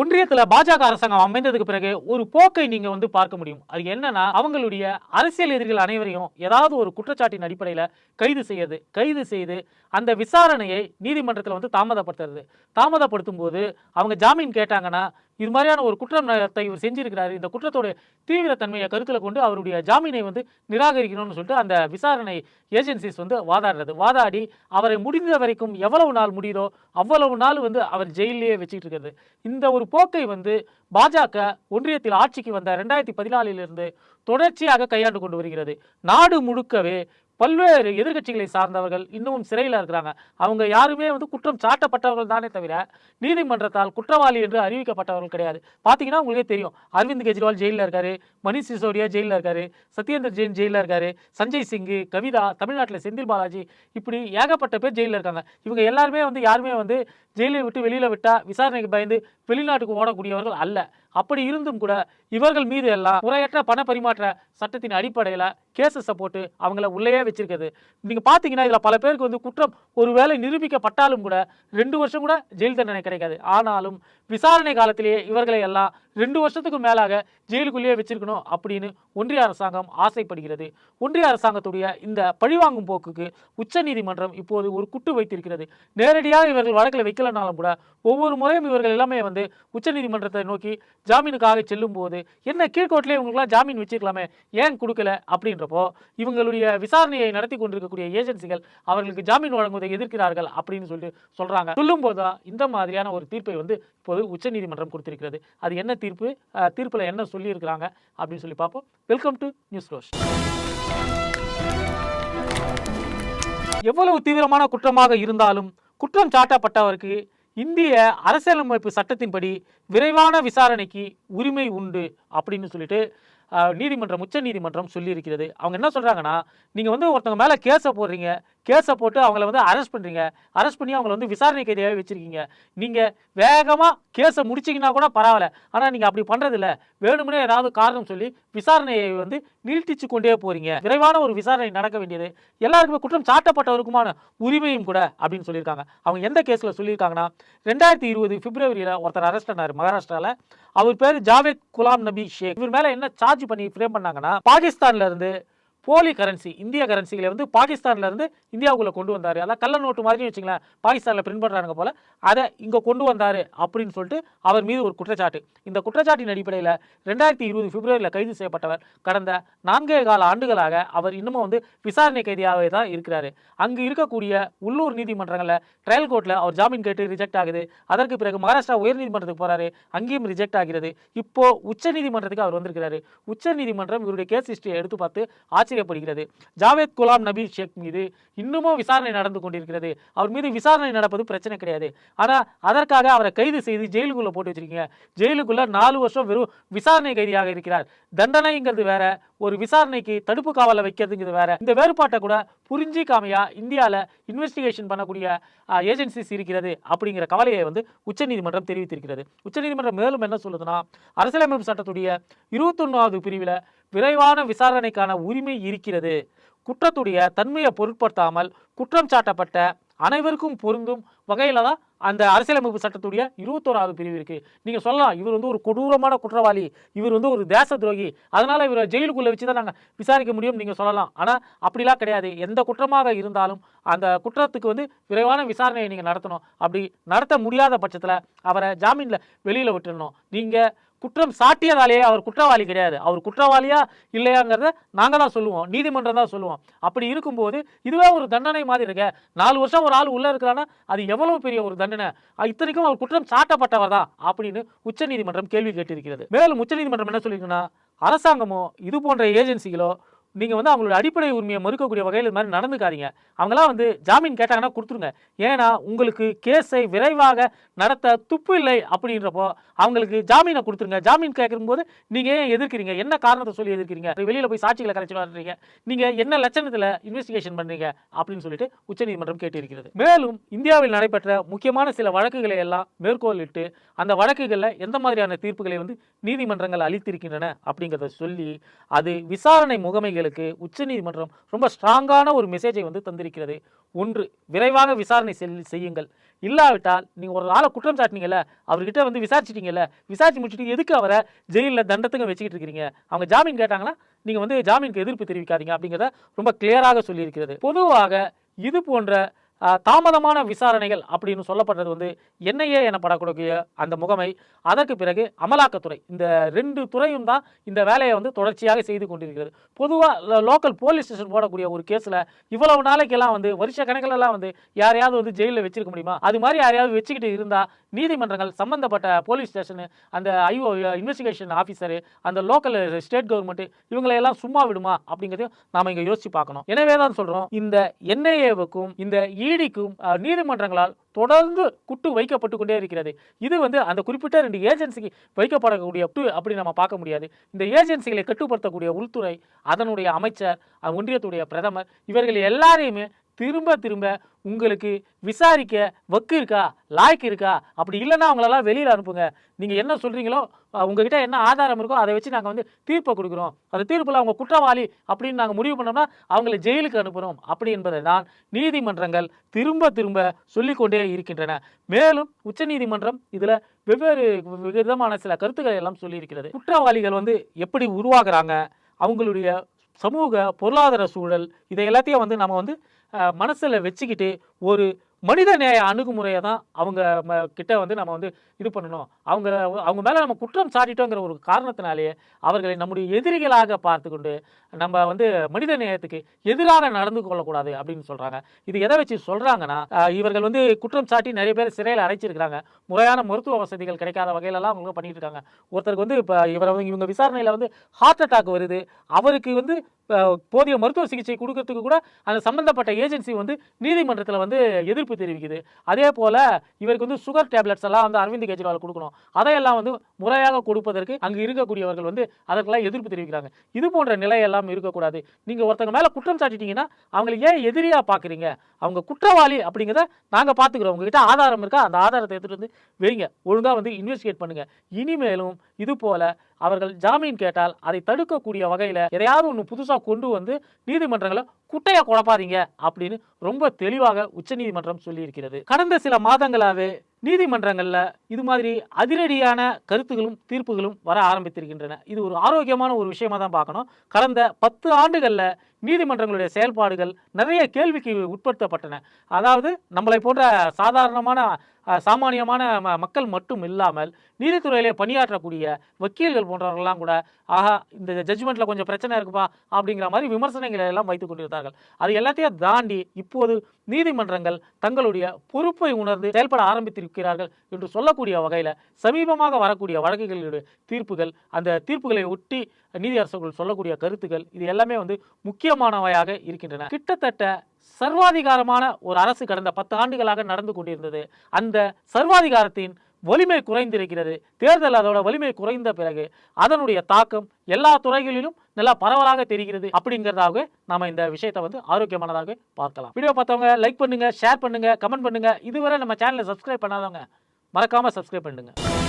ஒன்றியத்துல பாஜக அரசாங்கம் அமைந்ததுக்கு பிறகு ஒரு போக்கை நீங்க வந்து பார்க்க முடியும். அது என்னன்னா அவங்களுடைய அரசியல் எதிரிகள் அனைவரையும் ஏதாவது ஒரு குற்றச்சாட்டின் அடிப்படையில கைது செய்யறது. கைது செய்து அந்த விசாரணையை நீதிமன்றத்தில் வந்து தாமதப்படுத்துறது. தாமதப்படுத்தும் போது அவங்க ஜாமீன் கேட்டாங்கன்னா இது மாதிரியான ஒரு குற்றத்தை இவர் செஞ்சிருக்கிறாரு. இந்த குற்றத்தோட தீவிரத்தன்மையை கருத்தில் கொண்டு அவருடைய ஜாமீனை வந்து நிராகரிக்கணும்னு சொல்லிட்டு அந்த விசாரணை ஏஜென்சிஸ் வந்து வாதாடுறது. வாதாடி அவரை முடிந்த வரைக்கும் எவ்வளவு நாள் முடியுதோ அவ்வளவு நாள் வந்து அவர் ஜெயிலே வச்சுட்டு இருக்கிறது. இந்த ஒரு போக்கை வந்து பாஜக ஒன்றியத்தில் ஆட்சிக்கு வந்த ரெண்டாயிரத்தி பதினாலிலிருந்து தொடர்ச்சியாக கையாண்டு கொண்டு வருகிறது. நாடு முழுக்கவே பல்வேறு எதிர்க்கட்சிகளை சார்ந்தவர்கள் இன்னமும் சிறையில் இருக்கிறாங்க. அவங்க யாருமே வந்து குற்றம் சாட்டப்பட்டவர்கள் தானே தவிர நீதிமன்றத்தால் குற்றவாளி என்று அறிவிக்கப்பட்டவர்கள் கிடையாது. பார்த்தீங்கன்னா உங்களுக்கே தெரியும். அரவிந்த் கெஜ்ரிவால் ஜெயிலில் இருக்காரு மணிஷ் சிசோடியா ஜெயிலில் இருக்காரு சத்யேந்தர் ஜெயின் ஜெயிலில் இருக்காரு சஞ்சய் சிங்கு கவிதா தமிழ்நாட்டில் செந்தில் பாலாஜி இப்படி ஏகப்பட்ட பேர் ஜெயிலில் இருக்காங்க. இவங்க எல்லாருமே வந்து யாருமே வந்து ஜெயிலை விட்டு வெளியில் விட்டால் விசாரணைக்கு பயந்து வெளிநாட்டுக்கு ஓடக்கூடியவர்கள் அல்ல. அப்படி இருந்தும் கூட இவர்கள் மீது எல்லாம் முறையற்ற பண பரிமாற்ற சட்டத்தின் அடிப்படையில் கேசஸை போட்டு அவங்கள உள்ளேயே வச்சிருக்குது நீங்கள் பார்த்தீங்கன்னா இதில் பல பேருக்கு வந்து குற்றம் ஒருவேளை நிரூபிக்கப்பட்டாலும் கூட ரெண்டு வருஷம் கூட ஜெயில் தண்டனை கிடைக்காது. ஆனாலும் விசாரணை காலத்திலேயே இவர்களை எல்லாம் ரெண்டு வருஷத்துக்கு மேலாக ஜெயிலுக்குள்ளேயே வச்சிருக்கணும் அப்படின்னு ஒன்றிய அரசாங்கம் ஆசைப்படுகிறது. ஒன்றிய அரசாங்கத்துடைய இந்த பழிவாங்கும் போக்குக்கு உச்சநீதிமன்றம் இப்போது ஒரு குட்டு வைத்திருக்கிறது. நேரடியாக இவர்கள் வழக்கில் வைக்கலனாலும் கூட ஒவ்வொரு முறையும் இவர்கள் எல்லாமே வந்து உச்சநீதிமன்றத்தை நோக்கி ஜாமீனுக்காக செல்லும் போது என்ன கீழ்கோட்டிலே இவங்களுக்குலாம் ஜாமீன் வச்சிருக்கலாமே ஏன் கொடுக்கல? அப்படின்றப்போ இவங்களுடைய விசாரணையை நடத்தி கொண்டிருக்கக்கூடிய ஏஜென்சிகள் அவர்களுக்கு ஜாமீன் வழங்குவதை எதிர்க்கிறார்கள் அப்படின்னு சொல்லிட்டு சொல்றாங்க. சொல்லும் போதுதான் இந்த மாதிரியான ஒரு தீர்ப்பை வந்து இப்போது உச்சநீதிமன்றம் கொடுத்திருக்கிறது. அது என்ன தீர்ப்பு தீர்ப்பில் என்ன சொல்லியிருக்கிறாங்க அப்படின்னு சொல்லி பார்ப்போம். வெல்கம் டு நியூஸ் ரோஷ் எவ்வளவு தீவிரமான குற்றமாக இருந்தாலும் குற்றம் சாட்டப்பட்டவருக்கு இந்திய அரசியலமைப்பு சட்டத்தின்படி விரைவான விசாரணைக்கு உரிமை உண்டு அப்படின்னு சொல்லிட்டு நீதிமன்றம் உச்ச நீதிமன்றம் சொல்லியிருக்கிறது. அவங்க என்ன சொல்றாங்கன்னா நீங்க வந்து ஒருத்தவங்க மேல கேஸை போடுறீங்க. கேஸை போட்டு அவங்கள வந்து அரெஸ்ட் பண்ணுறீங்க அரெஸ்ட் பண்ணி அவங்கள வந்து விசாரணை கைதியாகவே வச்சுருக்கீங்க. நீங்கள் வேகமாக கேஸை முடிச்சீங்கன்னா கூட பரவாயில்ல. ஆனால் நீங்கள் அப்படி பண்ணுறதில்ல வேணும்னே ஏதாவது காரணம் சொல்லி விசாரணையை வந்து நீட்டிச்சு கொண்டே போகிறீங்க விரைவான ஒரு விசாரணை நடக்க வேண்டியது. எல்லாருக்குமே குற்றம் சாட்டப்பட்டவருக்குமான உரிமையும் கூட அப்படின்னு சொல்லியிருக்காங்க. அவங்க எந்த கேஸில் சொல்லியிருக்காங்கன்னா ரெண்டாயிரத்தி இருபது பிப்ரவரியில் ஒருத்தர் அரெஸ்ட் ஆனார் மகாராஷ்டிராவில் அவர் பேர் ஜாவேத் குலாம் நபி ஷேக். இவர் மேலே என்ன சார்ஜ் பண்ணி ஃப்ரேம் பண்ணாங்கன்னா பாகிஸ்தான்ல இருந்து போலி கரன்சி இந்திய கரன்சிகளை வந்து பாகிஸ்தான்லேருந்து இருந்து இந்தியாவுக்குள்ள கொண்டு வந்தார். அதான் கள்ள நோட்டு மாதிரி வச்சுங்களேன் பாகிஸ்தானில் பிரிண்ட் பண்ணுறாங்க போல அதை இங்கே கொண்டு வந்தார் அப்படின்னு சொல்லிட்டு அவர் மீது ஒரு குற்றச்சாட்டு. இந்த குற்றச்சாட்டின் அடிப்படையில் ரெண்டாயிரத்தி இருபது பிப்ரவரியில் கைது செய்யப்பட்டவர் கடந்த நான்கே கால ஆண்டுகளாக அவர் இன்னமும் வந்து விசாரணை கைதியாகவே தான் இருக்கிறாரு. அங்கு இருக்கக்கூடிய உள்ளூர் நீதிமன்றங்களில் ட்ரையல் கோர்ட்டில் அவர் ஜாமீன் கேட்டு ரிஜெக்ட் ஆகுது. அதற்கு பிறகு மகாராஷ்டிரா உயர்நீதிமன்றத்துக்கு போறாரு. அங்கேயும் ரிஜெக்ட் ஆகிறது. இப்போது உச்சநீதிமன்றத்துக்கு அவர் வந்திருக்கிறாரு. உச்சநீதிமன்றம் இவருடைய கேஸ் ஹிஸ்டரியை எடுத்து பார்த்து ஆட்சி செய்யப்படுகிறது ஜாவேத் குலாம் நபீர் ஷேக் மீது இன்னமும் விசாரணை நடந்து கொண்டிருக்கிறது. அவர் மீது விசாரணை நடப்பது பிரச்சனை கிடையாது. ஆனால் அதற்காக அவரை கைது செய்து ஜெயிலுக்குள்ளே போட்டு வச்சிருக்கீங்க. ஜெயிலுக்குள்ளே நாலு வருஷம் வெறும் விசாரணை கைதியாக இருக்கிறார். தண்டனைங்கிறது வேற ஒரு விசாரணைக்கு தடுப்பு காவலை வைக்கிறதுங்கிறது வேற. இந்த வேறுபாட்டை கூட புரிஞ்சிக்காமையா இந்தியாவில் இன்வெஸ்டிகேஷன் பண்ணக்கூடிய ஏஜென்சிஸ் இருக்கிறது அப்படிங்கிற கவலையை வந்து உச்சநீதிமன்றம் தெரிவித்திருக்கிறது. உச்சநீதிமன்றம் மேலும் என்ன சொல்லுதுன்னா அரசியலமைப்பு சட்டத்துடைய இருபத்தொன்னாவது பிரிவில் விரைவான விசாரணைக்கான உரிமை இருக்கிறது. குற்றத்துடைய தன்மையை பொருட்படுத்தாமல் குற்றம் சாட்டப்பட்ட அனைவருக்கும் பொருந்தும் வகையில் தான் அந்த அரசியலமைப்பு சட்டத்துடைய இருபத்தோராவது பிரிவு இருக்குது நீங்கள் சொல்லலாம் இவர் வந்து ஒரு கொடூரமான குற்றவாளி இவர் வந்து ஒரு தேச துரோகி அதனால் இவரை ஜெயிலுக்குள்ளே வச்சு தான் நாங்கள் விசாரிக்க முடியும் நீங்கள் சொல்லலாம். ஆனால் அப்படிலாம் கிடையாது. எந்த குற்றமாக இருந்தாலும் அந்த குற்றத்துக்கு வந்து விரைவான விசாரணையை நீங்கள் நடத்தணும். அப்படி நடத்த முடியாத பட்சத்தில் அவரை ஜாமீனில் வெளியில் விட்டுடணும் நீங்கள் குற்றம் சாட்டியதாலேயே அவர் குற்றவாளி கிடையாது. அவர் குற்றவாளியா இல்லையாங்கிறத நாங்கள் தான் சொல்லுவோம். நீதிமன்றம் தான் சொல்லுவோம். அப்படி இருக்கும்போது இதுவே ஒரு தண்டனை மாதிரி இருக்க. நாலு வருஷம் ஒரு ஆள் உள்ளே இருக்கிறான்னா அது எவ்வளவு பெரிய ஒரு தண்டனை? இத்தனைக்கும் அவர் குற்றம் சாட்டப்பட்டவர் தான் அப்படின்னு உச்சநீதிமன்றம் கேள்வி கேட்டிருக்கிறது. மேலும் உச்சநீதிமன்றம் என்ன சொல்லியிருக்குன்னா அரசாங்கமோ இது போன்ற ஏஜென்சிகளோ நீங்கள் வந்து அவங்களோட அடிப்படை உரிமையை மறுக்கக்கூடிய வகையில் இது மாதிரி நடந்துக்காதீங்க. அவங்களாம் வந்து ஜாமீன் கேட்டாங்கன்னா கொடுத்துருங்க. ஏன்னா உங்களுக்கு கேஸை விரைவாக நடத்த துப்பு இல்லை அப்படின்றப்போ அவங்களுக்கு ஜாமீனை கொடுத்துருங்க. ஜாமீன் கேட்கும்போது நீங்கள் ஏன் எதிர்க்கிறீங்க? என்ன காரணத்தை சொல்லி எதிர்க்கிறீங்க? வெளியில் போய் சாட்சிகளை கரைச்சி வர்றீங்க நீங்கள் என்ன லட்சணத்தில் இன்வெஸ்டிகேஷன் பண்ணுறீங்க அப்படின்னு சொல்லிட்டு உச்சநீதிமன்றம் கேட்டிருக்கிறது. மேலும் இந்தியாவில் நடைபெற்ற முக்கியமான சில வழக்குகளை எல்லாம் மேற்கோளிட்டு அந்த வழக்குகளில் எந்த மாதிரியான தீர்ப்புகளை வந்து நீதிமன்றங்கள் அளித்திருக்கின்றன அப்படிங்கிறத சொல்லி அது விசாரணை முகமைகள் குற்றவாளிகளுக்கு உச்சநீதிமன்றம் ரொம்ப ஸ்ட்ராங்கான ஒரு மெசேஜை வந்து தந்திருக்கிறது. ஒன்று விரைவாக விசாரணை செல் செய்யுங்கள். இல்லாவிட்டால் நீங்கள் ஒரு ஆளை குற்றம் சாட்டினீங்கல்ல அவர்கிட்ட வந்து விசாரிச்சிட்டீங்கல்ல விசாரிச்சு முடிச்சுட்டு எதுக்கு அவரை ஜெயிலில் தண்டத்துக்கு வச்சுக்கிட்டு இருக்கிறீங்க அவங்க ஜாமீன் கேட்டாங்கன்னா நீங்கள் வந்து ஜாமீனுக்கு எதிர்ப்பு தெரிவிக்காதீங்க அப்படிங்கிறத ரொம்ப கிளியராக சொல்லியிருக்கிறது. பொதுவாக இது போன்ற தாமதமான விசாரணைகள் அப்படின்னு சொல்லப்படுறது வந்து என்ஐஏ எனப்படக்கூடிய அந்த முகமை. அதற்கு பிறகு அமலாக்கத்துறை இந்த ரெண்டு துறையும் தான் இந்த வேலையை வந்து தொடர்ச்சியாக செய்து கொண்டிருக்கிறது. பொதுவாக லோக்கல் போலீஸ் ஸ்டேஷன் போடக்கூடிய ஒரு கேஸில் இவ்வளவு நாளைக்கெல்லாம் வந்து வருஷ கணக்கிலெல்லாம் வந்து யாரையாவது வந்து ஜெயிலில் வச்சிருக்க முடியுமா? அது மாதிரி யாரையாவது வச்சுக்கிட்டு இருந்தால் நீதிமன்றங்கள் சம்பந்தப்பட்ட போலீஸ் ஸ்டேஷனு அந்த ஐஓ இன்வெஸ்டிகேஷன் ஆஃபீஸரு அந்த லோக்கல் ஸ்டேட் கவர்மெண்ட் இவங்களையெல்லாம் சும்மா விடுமா அப்படிங்கிறதையும் நாம் இங்கே யோசிச்சு பார்க்கணும். எனவே தான் சொல்கிறோம் இந்த என்ஐஏவுக்கும் இந்த இடிக்கும் நீதிமன்றங்களால் தொடர்ந்து குட்டு வைக்கப்பட்டு கொண்டே இருக்கிறது. இது வந்து அந்த குறிப்பிட்ட ரெண்டு ஏஜென்சிக்கு வைக்கப்படக்கூடிய குட்டு அப்படி நம்ம பார்க்க முடியாது. இந்த ஏஜென்சிகளை கட்டுப்படுத்தக்கூடிய உள்துறை அதனுடைய அமைச்சர் ஒன்றியத்துடைய பிரதமர் இவர்கள் எல்லாரையுமே திரும்ப திரும்ப உங்களுக்கு விசாரிக்க வக்கு இருக்கா லாய்க்கு இருக்கா அப்படி இல்லைன்னா அவங்களெல்லாம் வெளியில் அனுப்புங்க. நீங்கள் என்ன சொல்கிறீங்களோ உங்ககிட்ட என்ன ஆதாரம் இருக்கோ அதை வச்சு நாங்கள் வந்து தீர்ப்பை கொடுக்குறோம். அந்த தீர்ப்பில் அவங்க குற்றவாளி அப்படின்னு நாங்கள் முடிவு பண்ணோம்னா அவங்களை ஜெயிலுக்கு அனுப்புகிறோம் அப்படி என்பதை தான் நீதிமன்றங்கள் திரும்ப திரும்ப சொல்லிக்கொண்டே இருக்கின்றன. மேலும் உச்சநீதிமன்றம் இதில் வெவ்வேறு விதமான சில கருத்துக்களை எல்லாம் சொல்லியிருக்கிறது. குற்றவாளிகள் வந்து எப்படி உருவாகிறாங்க அவங்களுடைய சமூக பொருளாதார சூழல் இதை எல்லாத்தையும் வந்து நம்ம வந்து மனசில் வச்சுக்கிட்டு ஒரு மனித நேய அணுகுமுறையை தான் அவங்க கிட்ட வந்து நம்ம வந்து இது பண்ணணும். அவங்க அவங்க மேலே நம்ம குற்றம் சாட்டிட்டோங்கிற ஒரு காரணத்தினாலேயே அவர்களை நம்முடைய எதிரிகளாக பார்த்து கொண்டு நம்ம வந்து மனித நேயத்துக்கு எதிராக நடந்து கொள்ளக்கூடாது அப்படின்னு சொல்கிறாங்க இது எதை வச்சு சொல்கிறாங்கன்னா இவர்கள் வந்து குற்றம் சாட்டி நிறைய பேர் சிறையில் அடைச்சிருக்கிறாங்க. முறையான மருத்துவ வசதிகள் கிடைக்காத வகையிலலாம் அவங்க பண்ணிட்டு இருக்காங்க. ஒருத்தருக்கு வந்து இப்போ இவரை வந்து இவங்க விசாரணையில் வந்து ஹார்ட் அட்டாக் வருது. அவருக்கு வந்து போதிய மருத்துவ சிகிச்சை கொடுக்கறதுக்கு கூட அந்த சம்பந்தப்பட்ட ஏஜென்சி வந்து நீதிமன்றத்தில் வந்து எதிர்ப்பு தெரிவிக்குது. அதே போல் இவருக்கு வந்து சுகர் டேப்லெட்ஸ் எல்லாம் வந்து அரவிந்த் கெஜ்ரிவால் கொடுக்கணும். அதையெல்லாம் வந்து முறையாக கொடுப்பதற்கு அங்கு இருக்கக்கூடியவர்கள் வந்து அதற்கெல்லாம் எதிர்ப்பு தெரிவிக்கிறாங்க. இது போன்ற நிலையெல்லாம் இருக்கக்கூடாது. நீங்கள் ஒருத்தங்க மேலே குற்றம் சாட்டிட்டீங்கன்னா அவங்களை ஏன் எதிரியாக பார்க்குறீங்க அவங்க குற்றவாளி அப்படிங்கிறத நாங்கள் பார்த்துக்குறோம் உங்ககிட்ட ஆதாரம் இருக்கா? அந்த ஆதாரத்தை எடுத்துகிட்டு வந்து வைங்க. ஒழுங்காக வந்து இன்வெஸ்டிகேட் பண்ணுங்கள் இனிமேலும் இது போல் அவர்கள் ஜாமீன் கேட்டால் அதை தடுக்கக்கூடிய வகையில் எதையாவது ஒன்று புதுசாக கொண்டு வந்து நீதிமன்றங்களை குட்டையை குழப்பாதீங்க அப்படின்னு ரொம்ப தெளிவாக உச்சநீதிமன்றம் சொல்லியிருக்கிறது. கடந்த சில மாதங்களாகவே நீதிமன்றங்களில் இது மாதிரி அதிரடியான கருத்துகளும் தீர்ப்புகளும் வர ஆரம்பித்திருக்கின்றன. இது ஒரு ஆரோக்கியமான ஒரு விஷயமா தான் பார்க்கணும். கடந்த பத்து ஆண்டுகளில் நீதிமன்றங்களுடைய செயல்பாடுகள் நிறைய கேள்விக்கு உட்படுத்தப்பட்டன. அதாவது நம்மளை போன்ற சாதாரணமான சாமானியமான ம- மக்கள் மட்டும் இல்லாமல் நீதித்துறையிலே பணியாற்றக்கூடிய வக்கீல்கள் போன்றவர்கள்லாம் கூட ஆஹா இந்த ஜட்ஜ்மெண்ட்டில் கொஞ்சம் பிரச்சனை இருக்குப்பா அப்படிங்கிற மாதிரி விமர்சனங்களை எல்லாம் வைத்துக் கொண்டிருந்தார்கள். அது எல்லாத்தையும் தாண்டி இப்போது நீதிமன்றங்கள் தங்களுடைய பொறுப்பை உணர்ந்து செயல்பட இருக்கிறார்கள் என்று சொல்லக்கூடிய வகையில் சமீபமாக வரக்கூடிய வழக்குகளுடைய தீர்ப்புகள் அந்த தீர்ப்புகளை ஒட்டி நீதியரசர்கள் சொல்லக்கூடிய கருத்துக்கள் இது எல்லாமே வந்து முக்கியமானவையாக இருக்கின்றன. கிட்டத்தட்ட சர்வாதிகாரமான ஒரு அரசு கடந்த பத்து ஆண்டுகளாக நடந்து கொண்டிருந்தது. அந்த சர்வாதிகாரத்தின் வலிமை குறைந்திருக்கிறது. தேர்தல் அதோட வலிமை குறைந்த பிறகு அதனுடைய தாக்கம் எல்லா துறைகளிலும் நல்லா பரவலாக தெரிகிறது அப்படிங்கிறதாக நம்ம இந்த விஷயத்தை வந்து ஆரோக்கியமானதாக பார்க்கலாம். வீடியோ பார்த்தவங்க லைக் பண்ணுங்கள் ஷேர் பண்ணுங்கள் கமெண்ட் பண்ணுங்கள் இதுவரை நம்ம சேனலை சப்ஸ்கிரைப் பண்ணாதவங்க மறக்காமல் சப்ஸ்கிரைப் பண்ணுங்கள்